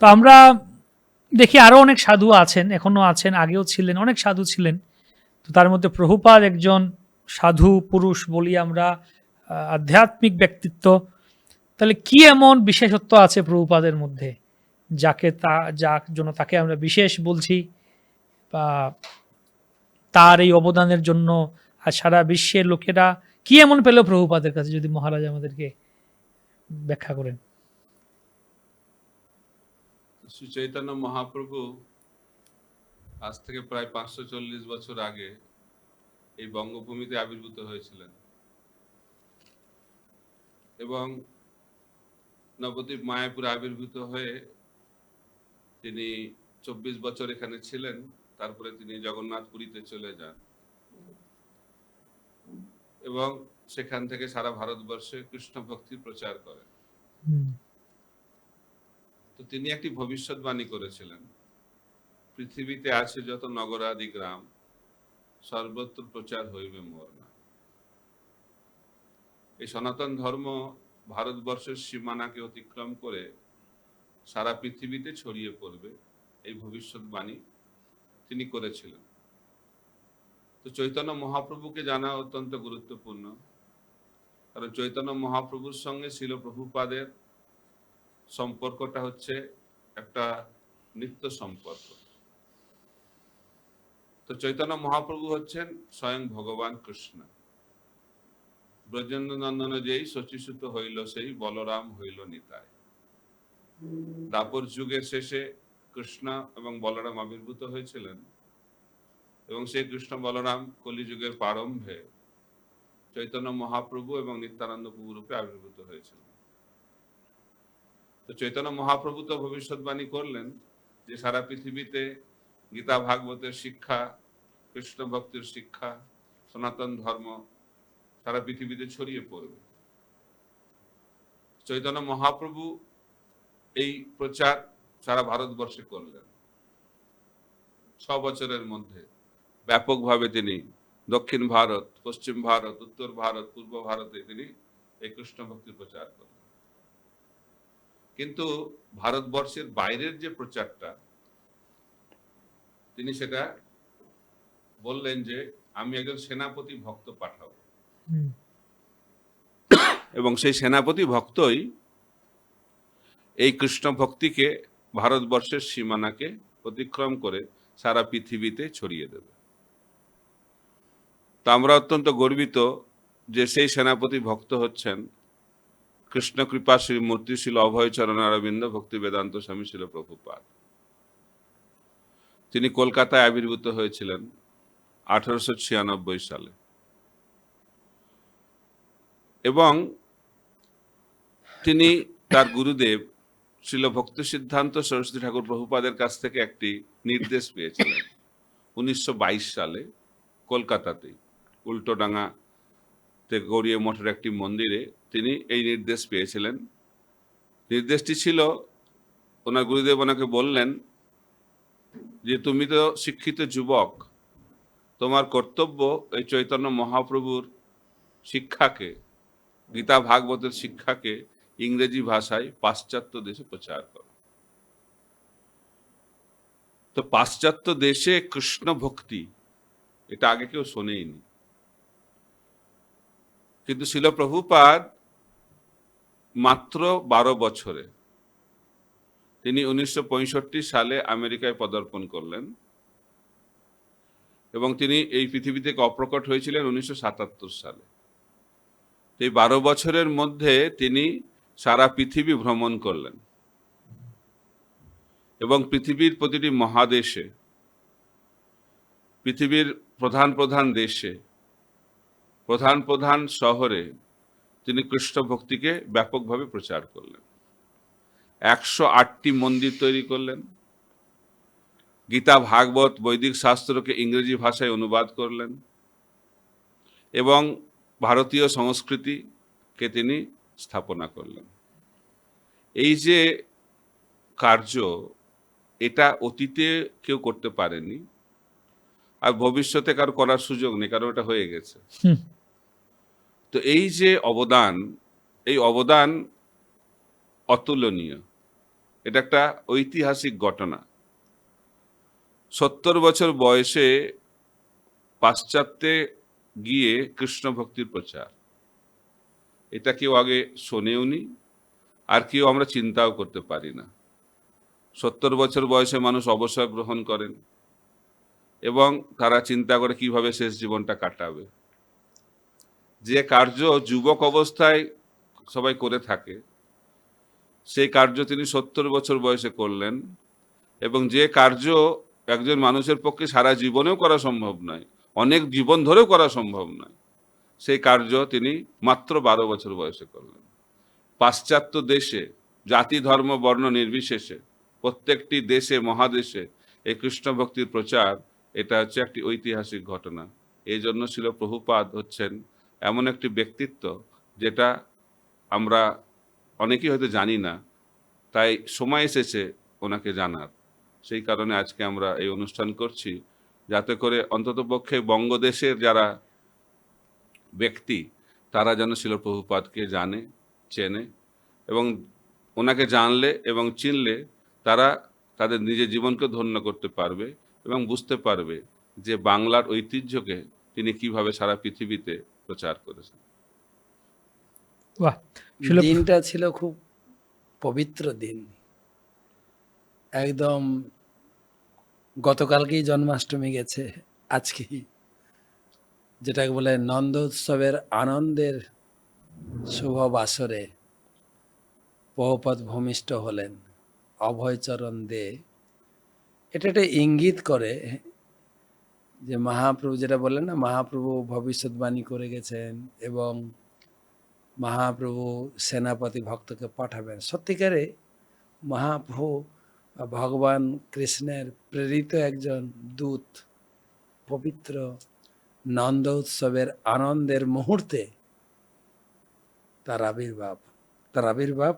তো আমরা দেখি আরও অনেক সাধু আছেন এখনও আছেন, আগেও ছিলেন, অনেক সাধু ছিলেন। তো তার মধ্যে প্রভুপাদ একজন সাধু পুরুষ বলি আমরা আধ্যাত্মিক ব্যক্তিত্ব। তাহলে কি এমন বিশেষত্ব আছে প্রভুপাদের মধ্যে, যাকে তা যার জন্য তাকে আমরা বিশেষ বলছি, বা তার এই অবদানের জন্য আর সারা বিশ্বের লোকেরা, কি এমন পেল প্রভুপাদের কাছে, যদি মহারাজ আমাদেরকে ব্যাখ্যা করেন? শ্রী চৈতন্য মহাপ্রভু আজ থেকে প্রায় পাঁচশো চল্লিশ বছর আগে এই বঙ্গভূমিতে আবির্ভূত হয়েছিলেন। এবং নবদ্বীপ মায়াপুরে আবির্ভূত হয়ে তিনি চব্বিশ বছর এখানে ছিলেন, তারপরে তিনি জগন্নাথ পুরীতে চলে যান। এবং সেখান থেকে সারা ভারতবর্ষে কৃষ্ণ ভক্তি প্রচার করেন। তো তিনি একটি ভবিষ্যৎবাণী করেছিলেন। পৃথিবীতে আছে যত নগরাদি গ্রাম, সর্বত্র প্রচার হইবে মোর নাম এই সনাতন ধর্ম ভারতবর্ষের সীমানাকে অতিক্রম করে সারা পৃথিবীতে ছড়িয়ে পড়বে এই ভবিষ্যৎবাণী তিনি করেছিলেন। তো চৈতন্য মহাপ্রভুকে জানা অত্যন্ত গুরুত্বপূর্ণ। কারণ চৈতন্য মহাপ্রভুর সঙ্গে ছিল প্রভুপাদের সম্পর্কটা হচ্ছে একটা নিত্য সম্পর্ক। তো চৈতন্য মহাপ্রভু হচ্ছেন স্বয়ং ভগবান কৃষ্ণ। ব্রজেন্দ্র নন্দন যেই শচীসূত হইল, সেই বলরাম হইল নিতায় দাপর যুগের শেষে কৃষ্ণ এবং বলরাম আবির্ভূত হয়েছিলেন এবং সেই কৃষ্ণ বলরাম কলিযুগের প্রারম্ভে চৈতন্য মহাপ্রভু এবং নিত্যানন্দ প্রভু রূপে আবির্ভূত হয়েছিলেন। তো চৈতন্য মহাপ্রভু তো ভবিষ্যৎবাণী করলেন যে সারা পৃথিবীতে গীতা, ভাগবতের শিক্ষা, কৃষ্ণ ভক্তির শিক্ষা, সনাতন ধর্ম সারা পৃথিবীতে ছড়িয়ে পড়বে। চৈতন্য মহাপ্রভু এই প্রচার সারা ভারতবর্ষে করলেন। ছ বছরের মধ্যে ব্যাপকভাবে তিনি দক্ষিণ ভারত, পশ্চিম ভারত, উত্তর ভারত, পূর্ব ভারতে তিনি এই কৃষ্ণ ভক্তির প্রচার করলেন। কিন্তু ভারতবর্ষের বাইরের যে প্রচারটা তিনি সেটা বললেন যে আমি একজন সেনাপতি ভক্ত পাঠাবো এবং সেই সেনাপতি ভক্তই এই কৃষ্ণ ভক্তিকে ভারতবর্ষের সীমানাকে অতিক্রম করে সারা পৃথিবীতে ছড়িয়ে দেবে। তা আমরা অত্যন্ত গর্বিত যে সেই সেনাপতি ভক্ত হচ্ছেন কৃষ্ণ কৃপা, শ্রী মূর্তি শিল অভয়চরণ অরবিন্দ ভক্তি, বেদান্ত স্বামী শিল প্রভুপাদ। তিনি কলকাতায় আবির্ভূত হয়েছিলেন আঠারোশো ছিয়ানব্বই সালে। এবং তিনি তার গুরুদেব শিল ভক্ত সিদ্ধান্ত সরস্বতী ঠাকুর প্রভুপাদের কাছ থেকে একটি নির্দেশ পেয়েছিলেন। উনিশশো বাইশ সালে কলকাতাতেই উল্টোডাঙ্গা তে গৌরীয় মঠের একটি মন্দিরে তিনি এই নির্দেশ পেয়েছিলেন। নির্দেশটি ছিল, ওনার গুরুদেব ওনাকে বললেন যে, তুমি তো শিক্ষিত যুবক, তোমার কর্তব্য এই চৈতন্য মহাপ্রভুর শিক্ষাকে, গীতা ভাগবতের শিক্ষাকে ইংরেজি ভাষায় পাশ্চাত্য দেশে প্রচার করো। তো পাশ্চাত্য দেশে কৃষ্ণ ভক্তি, এটা আগে কেউ শোনেইনি। কিন্তু শিল প্রভুপাদ মাত্র বারো বছরে। তিনি উনিশশো পঁয়ষট্টি সালে আমেরিকায় পদার্পণ করলেন এবং তিনি এই পৃথিবী থেকে অপ্রকট হয়েছিলেন উনিশশো সাতাত্তর সালে। এই বারো বছরের মধ্যে তিনি সারা পৃথিবী ভ্রমণ করলেন এবং পৃথিবীর প্রতিটি মহাদেশে, পৃথিবীর প্রধান প্রধান দেশে, প্রধান প্রধান শহরে তিনি কৃষ্ণ ভক্তিকে ব্যাপকভাবে প্রচার করলেন। একশো আটটি মন্দির তৈরি করলেন। গীতা, ভাগবত, বৈদিক শাস্ত্রকে ইংরেজি ভাষায় অনুবাদ করলেন এবং ভারতীয় সংস্কৃতিকে তিনি স্থাপনা করলেন। এই যে কার্য, এটা অতীতে কেউ করতে পারেনি আর ভবিষ্যতে কারও করার সুযোগ নেই, কারণ এটা হয়ে গেছে। তো এই যে অবদান, এই অবদান অতুলনীয়। এটা একটা ঐতিহাসিক ঘটনা। সত্তর বছর বয়সে পাশ্চাত্যে গিয়ে কৃষ্ণ ভক্তির প্রচার। এটা কেউ আগে শোনেওনি আর কেউ আমরা চিন্তাও করতে পারি না। সত্তর বছর বয়সে মানুষ অবসর গ্রহণ করেন এবং তারা চিন্তা করে কীভাবে শেষ জীবনটা কাটাবে। যে কার্য যুবক অবস্থায় সবাই করে থাকে, সেই কার্য তিনি সত্তর বছর বয়সে করলেন এবং যে কার্য একজন মানুষের পক্ষে সারা জীবনেও করা সম্ভব নয়, অনেক জীবন ধরেও করা সম্ভব নয়, সেই কার্য তিনি মাত্র বারো বছর বয়সে করলেন। পাশ্চাত্য দেশে, জাতি, ধর্ম, বর্ণ নির্বিশেষে, প্রত্যেকটি দেশে, মহাদেশে এই কৃষ্ণ ভক্তির প্রচার, এটা হচ্ছে একটি ঐতিহাসিক ঘটনা। এই জন্য ছিল প্রভুপাদ হচ্ছেন এমন একটি ব্যক্তিত্ব যেটা আমরা অনেকেই হয়তো জানি না, তাই সময় এসেছে ওনাকে জানার। সেই কারণে আজকে আমরা এই অনুষ্ঠান করছি, যাতে করে অন্ততপক্ষে বঙ্গদেশের যারা ব্যক্তি, তারা যেন শিল প্রভুপাদকে জানে, চেনে এবং ওনাকে জানলে এবং চিনলে তারা তাদের নিজের জীবনকে ধন্য করতে পারবে এবং বুঝতে পারবে যে বাংলার ঐতিহ্যকে তিনি কীভাবে সারা পৃথিবীতে প্রচার করেছেন দিনটা ছিল খুব পবিত্র দিন। একদম গতকালকেই জন্মাষ্টমী গেছে আজকে যেটাকে বলে নন্দ উৎসবের আনন্দের শুভ বাসরে বহুপদ ভূমিষ্ঠ হলেন অভয়চরণ দে। এটা একটা ইঙ্গিত করে যে মহাপ্রভু যেটা বললেন না, মহাপ্রভু ভবিষ্যৎবাণী করে গেছেন এবং মহাপ্রভু সেনাপতি ভক্তকে পাঠাবেন। সত্যিকারে মহাপ্রভু ভগবান কৃষ্ণের প্রেরিত একজন দূত, পবিত্র নন্দ উৎসবের আনন্দের মুহূর্তে তার আবির্ভাব। তার আবির্ভাব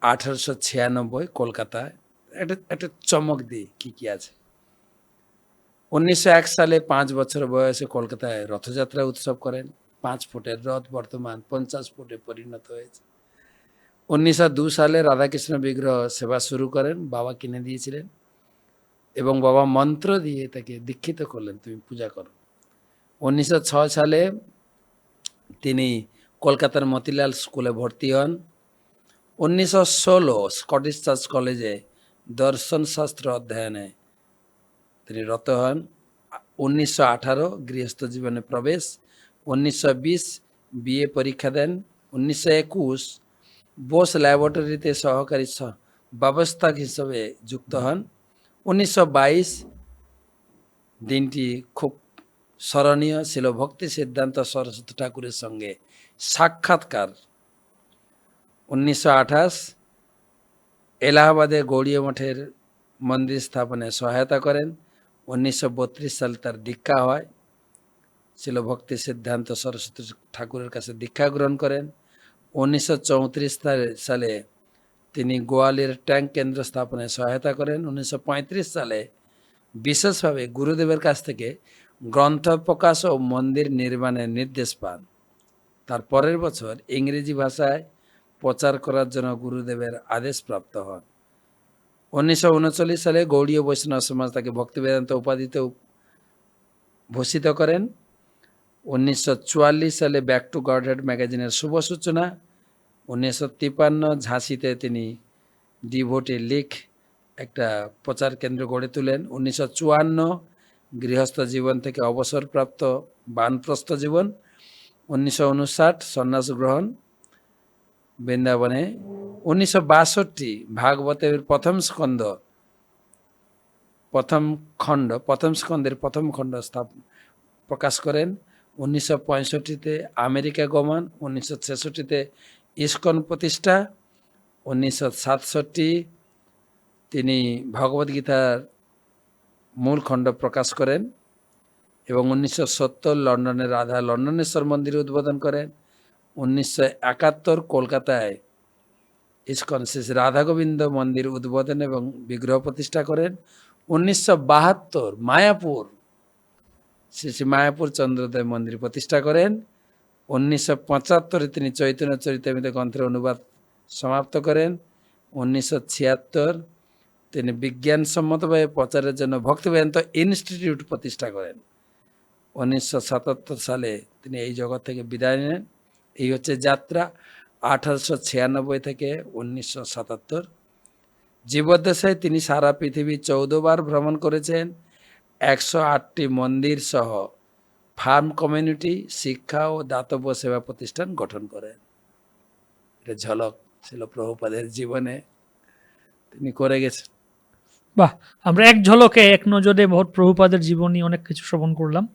আঠারোশো ছিয়ানব্বই কলকাতায়। একটা একটা চমক দিই, কী কী আছে? উনিশশো এক সালে পাঁচ বছর বয়সে কলকাতায় রথযাত্রা উৎসব করেন। পাঁচ ফুটের রথ বর্তমান পঞ্চাশ ফুটে পরিণত হয়েছে। উনিশশো সালে রাধাকৃষ্ণ বিগ্রহ সেবা শুরু করেন, বাবা কিনে দিয়েছিলেন এবং বাবা মন্ত্র দিয়ে তাকে দীক্ষিত করলেন, তুমি পূজা করো। উনিশশো সালে তিনি কলকাতার মতিলাল স্কুলে ভর্তি হন। উনিশশো ষোলো স্কটিশ চার্চ কলেজে দর্শন শাস্ত্র অধ্যয়নে তিনি রত হন। উনিশশো আঠারো গৃহস্থ জীবনে প্রবেশ। উনিশশো বিশ বিএ পরীক্ষা দেন। উনিশশো একুশ বোস ল্যাবরেটরিতে সহকারী ব্যবস্থাক হিসেবে যুক্ত হন। উনিশশো বাইশ দিনটি খুব স্মরণীয় ছিল। ভক্তি সিদ্ধান্ত সরস্বতী ঠাকুরের সঙ্গে সাক্ষাৎকার। উনিশশো আঠাশ এলাহাবাদে গৌড়ীয় মঠের মন্দির স্থাপনে সহায়তা করেন। উনিশশো সালে তার দীক্ষা হয়। ছিল ভক্তি সিদ্ধান্ত সরস্বতী ঠাকুরের কাছে দীক্ষা গ্রহণ করেন। উনিশশো চৌত্রিশ সালে তিনি গোয়ালিয়র ট্যাঙ্ক কেন্দ্র স্থাপনে সহায়তা করেন। উনিশশো পঁয়ত্রিশ সালে বিশেষভাবে গুরুদেবের কাছ থেকে গ্রন্থ প্রকাশ ও মন্দির নির্মাণের নির্দেশ পান। তার পরের বছর ইংরেজি ভাষায় প্রচার করার জন্য গুরুদেবের আদেশ প্রাপ্ত হন। উনিশশো উনচল্লিশ সালে গৌড়ীয় বৈষ্ণব সমাজ তাকে ভক্তিবেদান্ত উপাধিতে উপ- ভূষিত করেন। উনিশশো চুয়াল্লিশ সালে ব্যাক টু গডহেড ম্যাগাজিনের শুভ সূচনা। উনিশশো তিপ্পান্ন ঝাঁসিতে তিনি ডিভোটি লিখ একটা প্রচার কেন্দ্র গড়ে তোলেন। উনিশশো চুয়ান্ন গৃহস্থ জীবন থেকে অবসরপ্রাপ্ত বানপ্রস্থ জীবন। উনিশশো উনষাট সন্ন্যাস গ্রহণ। বৃন্দাবনে উনিশশো বাষট্টি ভাগবতের প্রথম স্কন্ধ প্রথম খণ্ড, প্রথম স্কন্ধের প্রথম খণ্ড স্থাপ, প্রকাশ করেন। উনিশশো পঁয়ষট্টিতে আমেরিকা গমন, উনিশশো ছেষট্টিতে ইস্কন প্রতিষ্ঠা, উনিশশো সাতষট্টি তিনি ভগবদ্গীতার মূল খণ্ড প্রকাশ করেন এবং উনিশশো সত্তর লন্ডনের রাধা লন্ডনেশ্বর মন্দির উদ্বোধন করেন। উনিশশো একাত্তর কলকাতায় ইস্কন শ্রী শ্রী রাধা গোবিন্দ মন্দির উদ্বোধন এবং বিগ্রহ প্রতিষ্ঠা করেন। উনিশশো বাহাত্তর মায়াপুর, শ্রী শ্রী মায়াপুর চন্দ্রদেব মন্দির প্রতিষ্ঠা করেন। উনিশশো পঁচাত্তরে তিনি চৈতন্য চরিতামিত গ্রন্থের অনুবাদ সমাপ্ত করেন। উনিশশো ছিয়াত্তর তিনি বিজ্ঞানসম্মতভাবে প্রচারের জন্য ভক্তিবেদান্ত ইনস্টিটিউট প্রতিষ্ঠা করেন। উনিশশো সাতাত্তর সালে তিনি এই জগৎ থেকে বিদায় নেন। এই হচ্ছে যাত্রা আঠারোশো ছিয়ানব্বই থেকে উনিশশো সাতাত্তর। জীবদ্দশায় তিনি সারা পৃথিবী চৌদ্দবার ভ্রমণ করেছেন, একশো আটটি মন্দির সহ ফার্ম কমিউনিটি, শিক্ষা ও দাতব্য সেবা প্রতিষ্ঠান গঠন করেন। এটা ঝলক ছিল প্রভুপাদের জীবনে। তিনি করে গেছেন। বাহ, আমরা এক ঝলকে এক নজরে বহুত প্রভুপাদের জীবনী অনেক কিছু শ্রবণ করলাম।